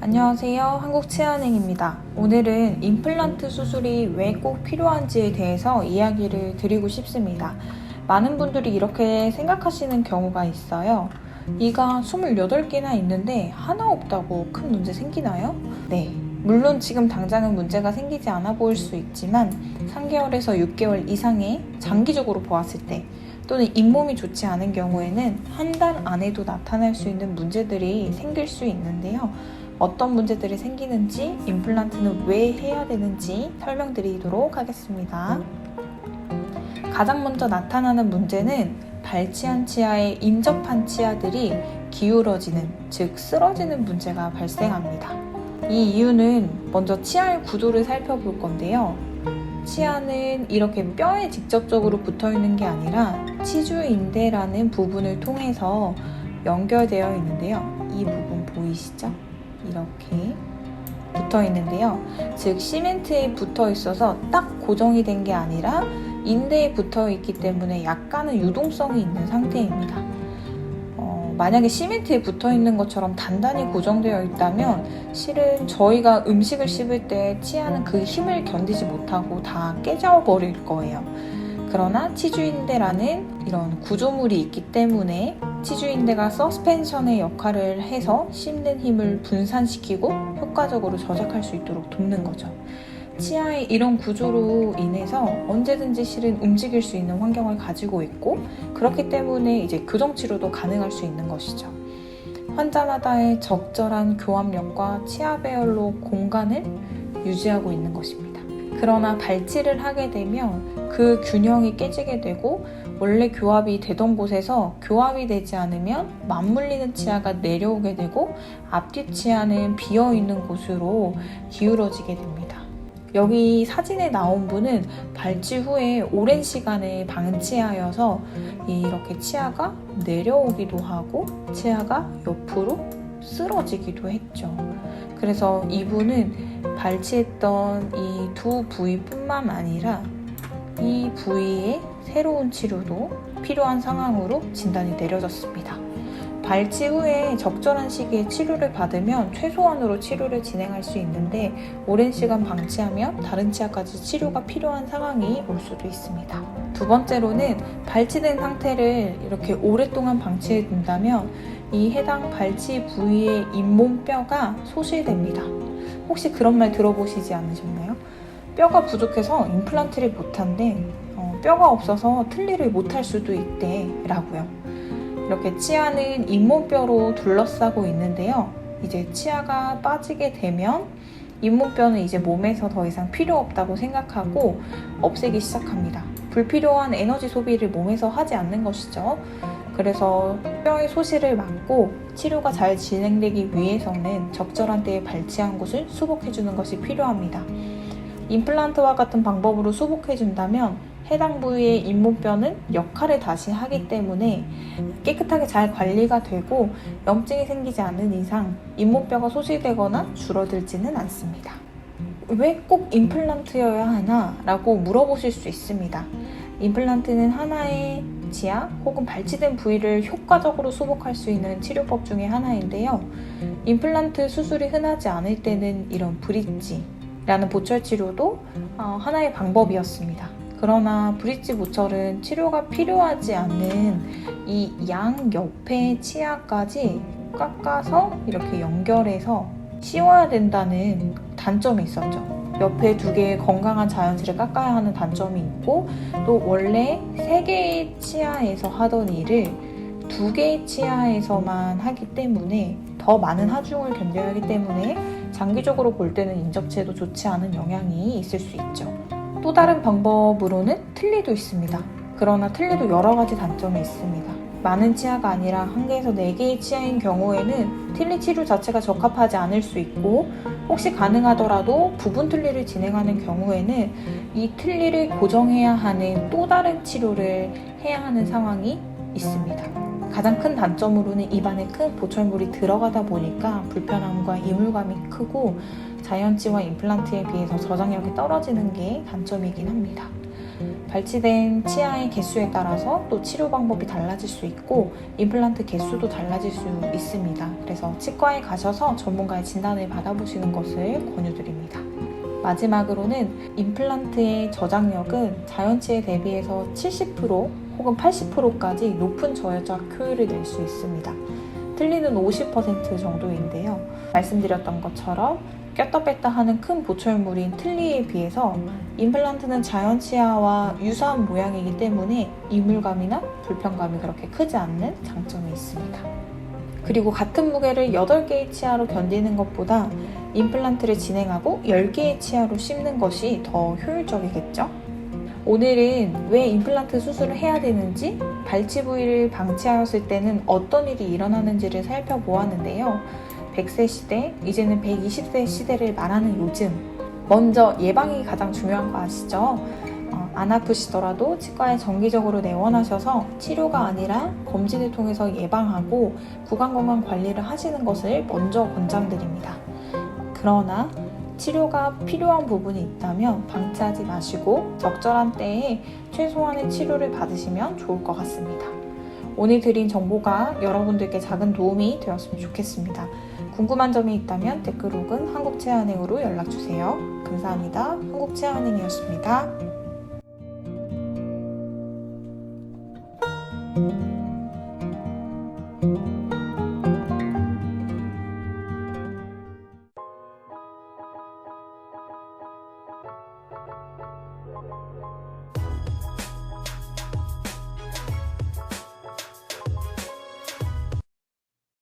안녕하세요. 한국치아은행입니다. 오늘은 임플란트 수술이 왜 꼭 필요한지에 대해서 이야기를 드리고 싶습니다. 많은 분들이 이렇게 생각하시는 경우가 있어요. 이가 28개나 있는데 하나 없다고 큰 문제 생기나요? 네. 물론 지금 당장은 문제가 생기지 않아 보일 수 있지만 3개월에서 6개월 이상의 장기적으로 보았을 때 또는 잇몸이 좋지 않은 경우에는 한 달 안에도 나타날 수 있는 문제들이 생길 수 있는데요. 어떤 문제들이 생기는지, 임플란트는 왜 해야 되는지 설명드리도록 하겠습니다. 가장 먼저 나타나는 문제는 발치한 치아에 인접한 치아들이 기울어지는, 즉 쓰러지는 문제가 발생합니다. 이 이유는 먼저 치아의 구조를 살펴볼 건데요. 치아는 이렇게 뼈에 직접적으로 붙어 있는 게 아니라 치주인대라는 부분을 통해서 연결되어 있는데요. 이 부분 보이시죠? 이렇게 붙어 있는데요. 즉 시멘트에 붙어 있어서 딱 고정이 된 게 아니라 인대에 붙어 있기 때문에 약간은 유동성이 있는 상태입니다. 어, 만약에 시멘트에 붙어 있는 것처럼 단단히 고정되어 있다면 실은 저희가 음식을 씹을 때 치아는 그 힘을 견디지 못하고 다 깨져 버릴 거예요. 그러나 치주인대라는 이런 구조물이 있기 때문에 치주인대가 서스펜션의 역할을 해서 씹는 힘을 분산시키고 효과적으로 저작할 수 있도록 돕는 거죠. 치아의 이런 구조로 인해서 언제든지 실은 움직일 수 있는 환경을 가지고 있고 그렇기 때문에 이제 교정 치료도 가능할 수 있는 것이죠. 환자마다의 적절한 교합력과 치아 배열로 공간을 유지하고 있는 것입니다. 그러나 발치를 하게 되면 그 균형이 깨지게 되고 원래 교합이 되던 곳에서 교합이 되지 않으면 맞물리는 치아가 내려오게 되고 앞뒤 치아는 비어 있는 곳으로 기울어지게 됩니다. 여기 사진에 나온 분은 발치 후에 오랜 시간에 방치하여서 이렇게 치아가 내려오기도 하고 치아가 옆으로 쓰러지기도 했죠. 그래서 이분은 발치했던 이 두 부위뿐만 아니라 이 부위에 새로운 치료도 필요한 상황으로 진단이 내려졌습니다. 발치 후에 적절한 시기에 치료를 받으면 최소한으로 치료를 진행할 수 있는데 오랜 시간 방치하면 다른 치아까지 치료가 필요한 상황이 올 수도 있습니다. 두 번째로는 발치된 상태를 이렇게 오랫동안 방치해 둔다면 이 해당 발치 부위의 잇몸뼈가 소실됩니다. 혹시 그런 말 들어보시지 않으셨나요? 뼈가 부족해서 임플란트를 못한대. 어, 뼈가 없어서 틀니를 못할 수도 있대. 라고요. 이렇게 치아는 잇몸뼈로 둘러싸고 있는데요. 이제 치아가 빠지게 되면 잇몸뼈는 이제 몸에서 더 이상 필요 없다고 생각하고 없애기 시작합니다. 불필요한 에너지 소비를 몸에서 하지 않는 것이죠. 그래서 뼈의 소실을 막고 치료가 잘 진행되기 위해서는 적절한 때에 발치한 곳을 수복해주는 것이 필요합니다. 임플란트와 같은 방법으로 수복해준다면 해당 부위의 잇몸뼈는 역할을 다시 하기 때문에 깨끗하게 잘 관리가 되고 염증이 생기지 않는 이상 잇몸뼈가 소실되거나 줄어들지는 않습니다. 왜 꼭 임플란트여야 하나? 라고 물어보실 수 있습니다. 임플란트는 하나의 치아 혹은 발치된 부위를 효과적으로 수복할 수 있는 치료법 중에 하나인데요. 임플란트 수술이 흔하지 않을 때는 이런 브릿지 라는 보철 치료도 어, 하나의 방법이었습니다. 그러나 브릿지 보철은 치료가 필요하지 않는 이양 옆의 치아까지 깎아서 이렇게 연결해서 씌워야 된다는 단점이 있었죠. 옆에 두 개의 건강한 자연실을 깎아야 하는 단점이 있고 또 원래 세 개의 치아에서 하던 일을 두 개의 치아에서만 하기 때문에 더 많은 하중을 견뎌야 하기 때문에 장기적으로 볼 때는 인접체도 좋지 않은 영향이 있을 수 있죠. 또 다른 방법으로는 틀니도 있습니다. 그러나 틀니도 여러 가지 단점이 있습니다. 많은 치아가 아니라 한 개에서 네 개의 치아인 경우에는 틀니 치료 자체가 적합하지 않을 수 있고 혹시 가능하더라도 부분 틀니를 진행하는 경우에는 이 틀니를 고정해야 하는 또 다른 치료를 해야 하는 상황이 있습니다. 가장 큰 단점으로는 입안에 큰 보철물이 들어가다 보니까 불편함과 이물감이 크고 자연치와 임플란트에 비해서 저장력이 떨어지는 게 단점이긴 합니다. 발치된 치아의 개수에 따라서 또 치료 방법이 달라질 수 있고 임플란트 개수도 달라질 수 있습니다. 그래서 치과에 가셔서 전문가의 진단을 받아보시는 것을 권유드립니다. 마지막으로는 임플란트의 저장력은 자연치에 대비해서 70% 혹은 80%까지 높은 저여작 효율을 낼 수 있습니다. 틀니는 50% 정도인데요. 말씀드렸던 것처럼 꼈다 뺐다 하는 큰 보철물인 틀니에 비해서 임플란트는 자연 치아와 유사한 모양이기 때문에 이물감이나 불편감이 그렇게 크지 않는 장점이 있습니다. 그리고 같은 무게를 8개의 치아로 견디는 것보다 임플란트를 진행하고 10개의 치아로 씹는 것이 더 효율적이겠죠? 오늘은 왜 임플란트 수술을 해야 되는지, 발치 부위를 방치하였을 때는 어떤 일이 일어나는지를 살펴보았는데요. 100세 시대, 이제는 120세 시대를 말하는 요즘. 먼저 예방이 가장 중요한 거 아시죠? 어, 안 아프시더라도 치과에 정기적으로 내원하셔서 치료가 아니라 검진을 통해서 예방하고 구강 건강 관리를 하시는 것을 먼저 권장드립니다. 그러나 치료가 필요한 부분이 있다면 방치하지 마시고 적절한 때에 최소한의 치료를 받으시면 좋을 것 같습니다. 오늘 드린 정보가 여러분들께 작은 도움이 되었으면 좋겠습니다. 궁금한 점이 있다면 댓글 혹은 한국체한행으로 연락주세요. 감사합니다. 한국체한행이었습니다. thank you